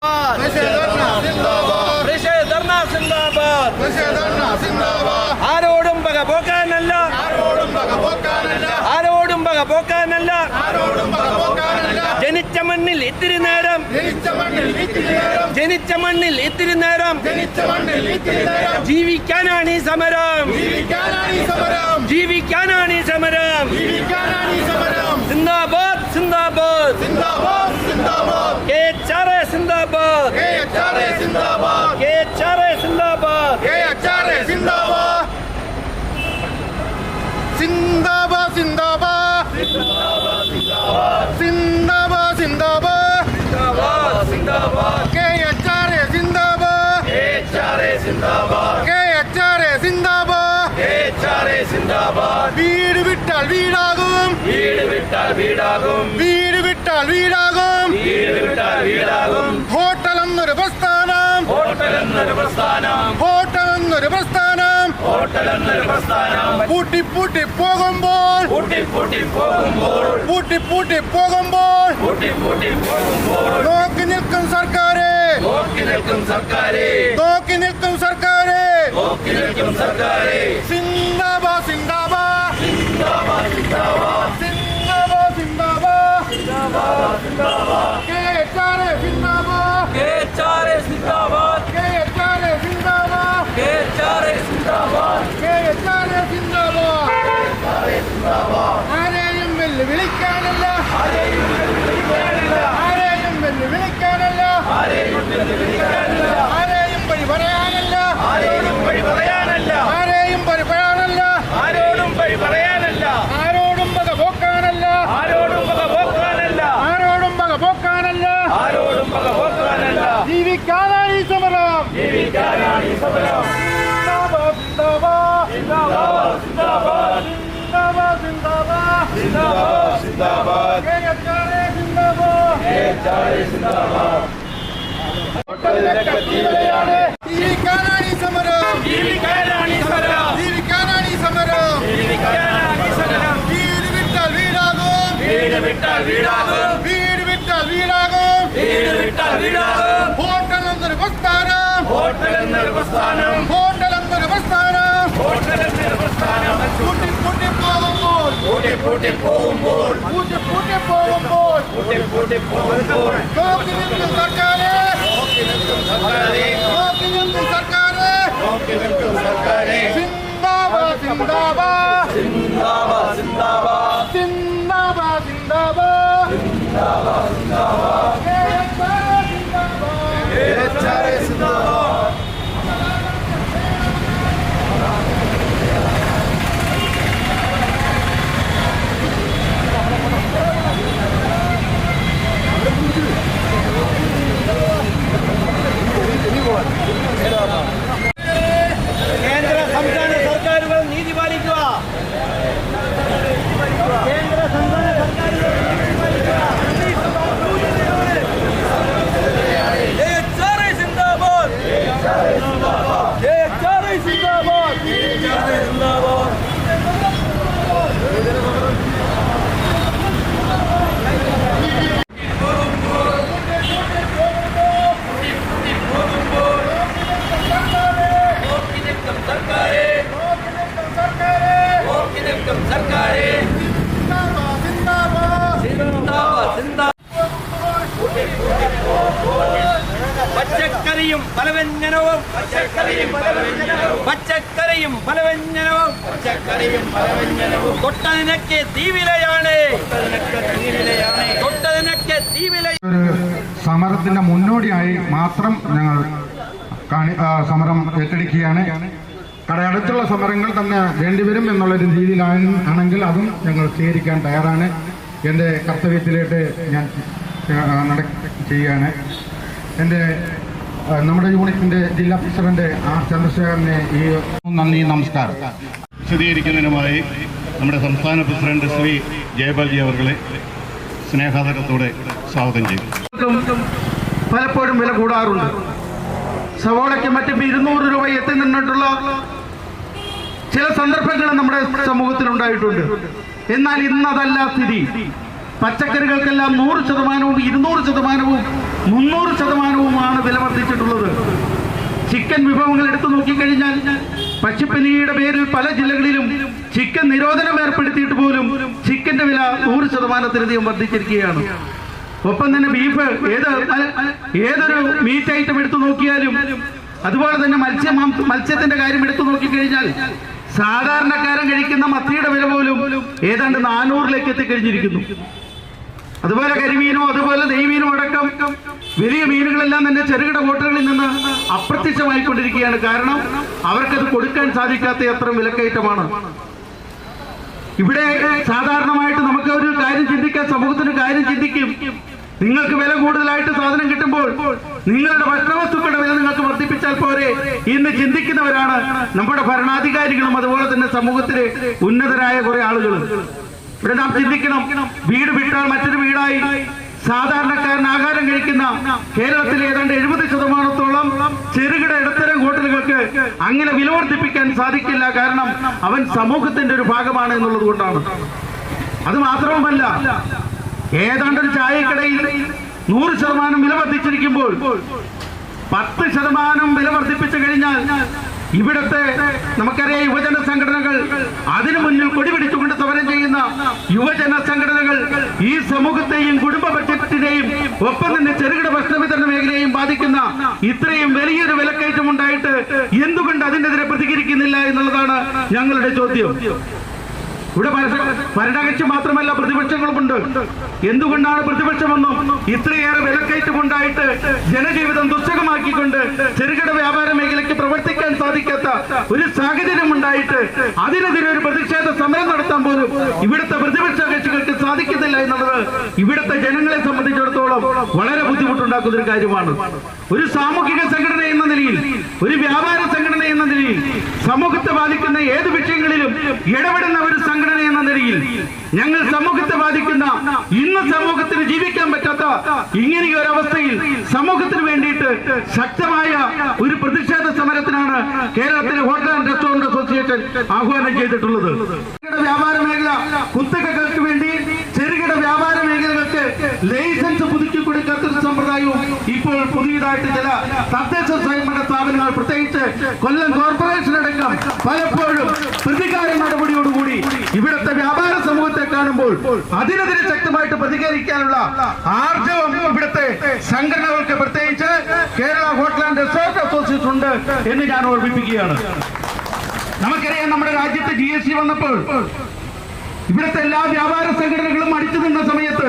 화이팅! ജനിച്ച മണ്ണിൽ ഇത്തിരി നേരം ജീവിക്കാനാണ് ഈ സമരം. ജീവിക്കാനാണ് ഈ സമരം. സിന്ദാബാദ് സിന്ദാബാദ്. കെ ചാറെ സിന്ദാബാദ്. കെ ചാറെ സിന്ദാബാദ്. സിന്ദാബാദ് സിന്ദാബാദ്. സിന്ദാബാദ് സിന്ദാബാദ് സിന്ദാബാദ് കെ എച്ച് ആർ എ സിന്ദാബാദ് കെ എച്ച് ആർ എ സിന്ദാബാദ് വീട് വിട്ടാൽ വീടാകും. വീട് വിട്ടാൽ വീടാകും. വീട് വിട്ടാൽ വീടാകും. വീട് വിട്ടാൽ വീടാകും. ഹോട്ടൽ എന്നൊരു പ്രസ്ഥാനം. ഹോട്ടൽ എന്നൊരു പ്രസ്ഥാനം. ഹോട്ടൽ എന്നൊരു പ്രസ്ഥാനം. ഹോട്ടൽ എന്നൊരു പ്രസ്ഥാനം. പൂട്ടി പൂട്ടി പോകുമ്പോൾ. പൂട്ടി പൂട്ടി പോകുമ്പോൾ. പൂട്ടി പൂട്ടി പോകുമ്പോൾ. പൂട്ടി പൂട്ടി പോകുമ്പോൾ. നോക്കി നിൽക്കും സർക്കാരെ. നോക്കി നിൽക്കും സർക്കാരെ. നോക്കി നിൽക്കും സർക്കാരെ. നോക്കി നിൽക്കും സർക്കാരെ. സിന്ദാബാദ് സിന്ദാബാദ് സിന്ദാബാദ് സിന്ദാബാദ് കെ എച്ച് ആർ ജീവിക്കാനായി ഈ സമരം ജീവിക്കാനാണ് ഈ സമരം സിന്ദാബാദ് സിന്ദാബാദ് സിന്ദാബാദ് സിന്ദാബാദ് സിന്ദാബാദ് സിന്ദാബാദ് സിന്ദാബാദ് സിന്ദാബാദ് സിന്ദാബാദ് ജീവിക്കാനാണ് ഈ സമരം ജീവിക്കാനാണ് ഈ സമരം ജീവിക്കാനാണ് ഈ സമരം ജീവിക്കാനാണ് എന്നൊരു പ്രസ്ഥാനം ഹോട്ടൽ എന്നൊരു പ്രസ്ഥാനം ഹോട്ടൽ എന്നൊരു പ്രസ്ഥാനം കൂട്ടി കൂട്ടി പോകുമ്പോൾ പൂട്ടി പൂട്ടി പോകുമ്പോൾ കൂട്ടി കൂട്ടി പോകുമ്പോൾ പൂട്ടി പൂട്ടി പോകുമ്പോൾ നോക്കി നിൽക്കും സർക്കാരെ നോക്കി നിൽക്കും സർക്കാരെ നോക്കി നിൽക്കും സർക്കാരെ നോക്കി നിൽക്കും സർക്കാരെ സിന്ദാബാദ് സിന്ദാബാദ് സിന്ദാബാദ് സിന്ദാബാദ് സിന്ദാബാദ് സിന്ദാബാദ് കെ എച്ച് ആർ എ സിന്ദാബാദ് കെ ചാരെ സിന്ദാബാദ് കേന്ദ്ര സംസ്ഥാന സർക്കാരുകൾ നീതി പാലിക്കുക കേന്ദ്ര സംസ്ഥാന സർക്കാരുകൾ നീതി പാലിക്കുക HRI സിന്ദാബാദ് HRI സിന്ദാബാദ് സിന്ദാബാദ് നോക്കി നിൽക്കും സർക്കാരെ നോക്കി നിൽക്കും സർക്കാരെ സിന്ദാബാദ് സിന്ദാബാദ് സിന്ദാബാദ് സിന്ദാബാദ് പച്ചക്കറിയും പലവ്യഞ്ജനവും. പച്ചക്കറിയും പലവ്യഞ്ജനവും. പച്ചക്കറിയും പലവ്യഞ്ജനവും. പച്ചക്കറിയും പലവ്യഞ്ജനവും. തൊട്ടതിനൊക്കെ തീവിലയാണ്. തൊട്ടതിനൊക്കെ തീവില ഒരു സമരത്തിന്റെ മുന്നോടിയായി മാത്രം ഞങ്ങൾ സമരം ഏറ്റെടുക്കുകയാണ്. കട അടുത്തുള്ള സമരങ്ങൾ തന്നെ വേണ്ടിവരും എന്നുള്ളൊരു രീതിയിലാണ് ആണെങ്കിൽ അതും ഞങ്ങൾ സ്വീകരിക്കാൻ തയ്യാറാണ്. എന്റെ കർത്തവ്യത്തിലേക്ക് ഞാൻ നട ചെയ്യുകയാണ്. എന്റെ നമ്മുടെ യൂണിറ്റിന്റെ ജില്ലാ പ്രസിഡന്റ് ആർ ചന്ദ്രശേഖരനെ ഈ നന്ദി നമസ്കാരം. വിശദീകരിക്കുന്നതിനുമായി നമ്മുടെ സംസ്ഥാന പ്രസിഡന്റ് ശ്രീ ജയപാൽജി അവർകളെ സ്നേഹാദരത്തോടെ സ്വാഗതം ചെയ്തു. പലപ്പോഴും വില കൂടാറുണ്ട്. സവോളയ്ക്ക് മറ്റും ഇരുന്നൂറ് രൂപ എത്തി നിന്നിട്ടുള്ള ചില സന്ദർഭങ്ങൾ നമ്മുടെ സമൂഹത്തിൽ ഉണ്ടായിട്ടുണ്ട് എന്നാൽ ഇന്നതല്ല സ്ഥിതി. പച്ചക്കറികൾക്കെല്ലാം നൂറ് ശതമാനവും ഇരുന്നൂറ് ശതമാനവും മുന്നൂറ് ശതമാനവുമാണ് വില വർദ്ധിച്ചിട്ടുള്ളത് ചിക്കൻ വിഭവങ്ങൾ എടുത്തു നോക്കിക്കഴിഞ്ഞാൽ പക്ഷിപ്പനിയുടെ പേരിൽ പല ജില്ലകളിലും ചിക്കൻ നിരോധനം ഏർപ്പെടുത്തിയിട്ട് പോലും ചിക്കന്റെ വില നൂറ് ശതമാനത്തിലധികം വർദ്ധിച്ചിരിക്കുകയാണ്. ഒപ്പം തന്നെ ബീഫ് ഏത് ഏതൊരു മീറ്റ് ഐറ്റം എടുത്തു നോക്കിയാലും അതുപോലെ തന്നെ മത്സ്യ മത്സ്യത്തിന്റെ കാര്യം എടുത്തു നോക്കിക്കഴിഞ്ഞാൽ സാധാരണക്കാരൻ കഴിക്കുന്ന മത്തിയുടെ വില പോലും ഏതാണ്ട് നാനൂറിലേക്ക് എത്തിക്കഴിഞ്ഞിരിക്കുന്നു. അതുപോലെ കരിമീനും അതുപോലെ ദൈവീനും അടക്കം വലിയ മീനുകളെല്ലാം തന്നെ ചെറുകിട ബോട്ടുകളിൽ നിന്ന് അപ്രത്യക്ഷമായിക്കൊണ്ടിരിക്കുകയാണ്. കാരണം അവർക്കത് കൊടുക്കാൻ സാധിക്കാത്ത അത്ര വിലക്കയറ്റമാണ്. ഇവിടെ സാധാരണമായിട്ട് നമുക്ക് ഒരു കാര്യം ചിന്തിക്കാൻ സമൂഹത്തിന് കാര്യം ചിന്തിക്കും. നിങ്ങൾക്ക് വില കൂടുതലായിട്ട് സാധനം കിട്ടുമ്പോൾ നിങ്ങളുടെ ഭക്ഷണവസ്തുക്കളുടെ വില നിങ്ങൾക്ക് വർദ്ധിപ്പിച്ചാൽ പോരെ ഇന്ന് ചിന്തിക്കുന്നവരാണ് നമ്മുടെ ഭരണാധികാരികളും അതുപോലെ തന്നെ സമൂഹത്തിലെ ഉന്നതരായ കുറെ ആളുകൾ ഇവിടെ നാം ചിന്തിക്കണം. വീട് വിട്ടാൽ മറ്റൊരു വീടായി. സാധാരണക്കാരൻ ആഹാരം കഴിക്കുന്ന കേരളത്തിലെ ഏതാണ്ട് എഴുപത് ശതമാനത്തോളം ചെറുകിട ഇടത്തരം ഹോട്ടലുകൾക്ക് അങ്ങനെ വില വർദ്ധിപ്പിക്കാൻ സാധിക്കില്ല. കാരണം അവൻ സമൂഹത്തിന്റെ ഒരു ഭാഗമാണ് എന്നുള്ളത് കൊണ്ടാണ്. അത് മാത്രവുമല്ല ഏതാണ്ട് ഒരു ചായക്കടയിൽ നൂറ് ശതമാനം വില വർദ്ധിച്ചിരിക്കുമ്പോൾ പത്ത് ശതമാനം വില വർദ്ധിപ്പിച്ചു കഴിഞ്ഞാൽ ഇവിടുത്തെ നമുക്കറിയാം യുവജന സംഘടനകൾ അതിനു മുന്നിൽ കൊടിപിടിച്ചുകൊണ്ട് സമരം ചെയ്യുന്ന യുവജന സംഘടനകൾ ഈ സമൂഹത്തെയും കുടുംബ ബഡ്ജറ്റിനെയും ഒപ്പം തന്നെ ചെറുകിട ഭക്ഷണ മേഖലയെയും ബാധിക്കുന്ന ഇത്രയും വലിയൊരു വിലക്കയറ്റം ഉണ്ടായിട്ട് എന്തുകൊണ്ട് അതിനെതിരെ പ്രതികരിക്കുന്നില്ല എന്നുള്ളതാണ് ഞങ്ങളുടെ ചോദ്യം. ഇവിടെ ഭരണകക്ഷി മാത്രമല്ല പ്രതിപക്ഷങ്ങളുമുണ്ട്. എന്തുകൊണ്ടാണ് പ്രതിപക്ഷമെന്നും ഇത്രയേറെ വിലക്കയറ്റമുണ്ടായിട്ട് ജനജീവിതം ദുസ്സഹമാക്കിക്കൊണ്ട് ചെറുകിട വ്യാപാര മേഖലയ്ക്ക് പ്രവർത്തിക്കാൻ സാധിക്കാത്ത ഒരു സാഹചര്യം ഉണ്ടായിട്ട് അതിനെതിരെ ഒരു പ്രതിഷേധ സമരം നടത്താൻ പോലും ഇവിടുത്തെ പ്രതിപക്ഷ കക്ഷികൾക്ക് സാധിക്കുന്നില്ല എന്നുള്ളത് ഇവിടുത്തെ ജനങ്ങളെ സംബന്ധിച്ചിടത്തോളം വളരെ ബുദ്ധിമുട്ടുണ്ടാക്കുന്ന ഒരു കാര്യമാണ്. ഒരു സാമൂഹിക സംഘടന എന്ന നിലയിൽ ഒരു വ്യാപാര സംഘടന എന്ന നിലയിൽ സമൂഹത്തെ ബാധിക്കുന്ന ഏത് വിഷയങ്ങളിലും ഇടപെടുന്ന ഒരു സംഘടന എന്ന നിലയിൽ ഞങ്ങൾ സമൂഹത്തെ ബാധിക്കുന്ന ഇന്ന് സമൂഹത്തിന് ജീവിക്കാൻ പറ്റാത്ത ഇങ്ങനെ ഒരു അവസ്ഥയിൽ സമൂഹത്തിന് വേണ്ടിയിട്ട് ശക്തമായ ഒരു പ്രതിഷേധ സമരത്തിനാണ് കേരളത്തിലെ ഹോട്ടൽ ആൻഡ് റെസ്റ്റോറന്റ് അസോസിയേഷൻ ആഹ്വാനം ചെയ്തിട്ടുള്ളത്. വ്യാപാര മേഖല കുത്തകൾക്ക് വേണ്ടി ചെറുകിട വ്യാപാര മേഖലകൾക്ക് ലൈസൻസ് ഒരു ഇപ്പോൾ പുതിയതായിട്ട് ചില തദ്ദേശ സ്വയംഭരണ സ്ഥാപനങ്ങൾ പ്രത്യേകിച്ച് കൊല്ലം കോർപ്പറേഷൻ അടക്കം പലപ്പോഴും പ്രതികാര നടപടിയോടുകൂടി ഇവിടുത്തെ വ്യാപാര സമൂഹത്തെ കാണുമ്പോൾ അതിനെതിരെ ശക്തമായിട്ട് പ്രതികരിക്കാനുള്ള ആർജവം ഇവിടുത്തെ സംഘടനകൾക്ക് പ്രത്യേകിച്ച് Kerala hotel and resort association ഉണ്ട് എന്ന് ഞാൻ ഓർമ്മിപ്പിക്കുകയാണ്. നമുക്കറിയാം നമ്മുടെ രാജ്യത്ത് ജി എസ് ടി വന്നപ്പോൾ ഇവിടുത്തെ എല്ലാ വ്യാപാര സംഘടനകളും അടിച്ചു നിന്ന സമയത്ത്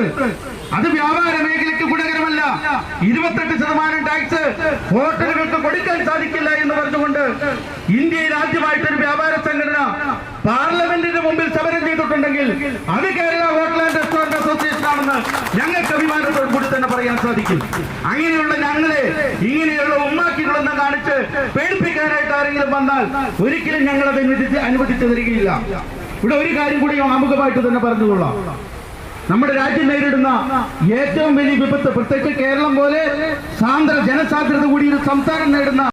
അത് വ്യാപാര മേഖലയ്ക്ക് ഇരുപത്തെട്ട് ശതമാനം ടാക്സ് ഹോട്ടലുകൾക്ക് കൊടുക്കാൻ സാധിക്കില്ല എന്ന് പറഞ്ഞുകൊണ്ട് ഇന്ത്യയിൽ ആദ്യമായിട്ടൊരു വ്യാപാര സംഘടന പാർലമെന്റിന് മുമ്പിൽ സമരം ചെയ്തിട്ടുണ്ടെങ്കിൽ അത് Kerala hotel and restaurant association ആണെന്ന് ഞങ്ങൾക്ക് അഭിമാനത്തോട് കൂടി തന്നെ പറയാൻ സാധിക്കും. അങ്ങനെയുള്ള ഞങ്ങളെ ഇങ്ങനെയുള്ള ഉമ്മാക്കികളെന്ന് കാണിച്ച് പേടിപ്പിക്കാനായിട്ട് ആരെങ്കിലും വന്നാൽ ഒരിക്കലും ഞങ്ങൾ അത് അനുവദിച്ച് അനുവദിച്ചു തരികയില്ല. ഇവിടെ ഒരു കാര്യം കൂടി ആമുഖമായിട്ട് തന്നെ പറഞ്ഞുകൊള്ളാം. നമ്മുടെ രാജ്യം നേരിടുന്ന ഏറ്റവും വലിയ വിപത്ത് പ്രത്യേകിച്ച് കേരളം പോലെ സാന്ദ്ര ജനസാന്ദ്രത കൂടി ഒരു സംസ്ഥാനം നേടുന്ന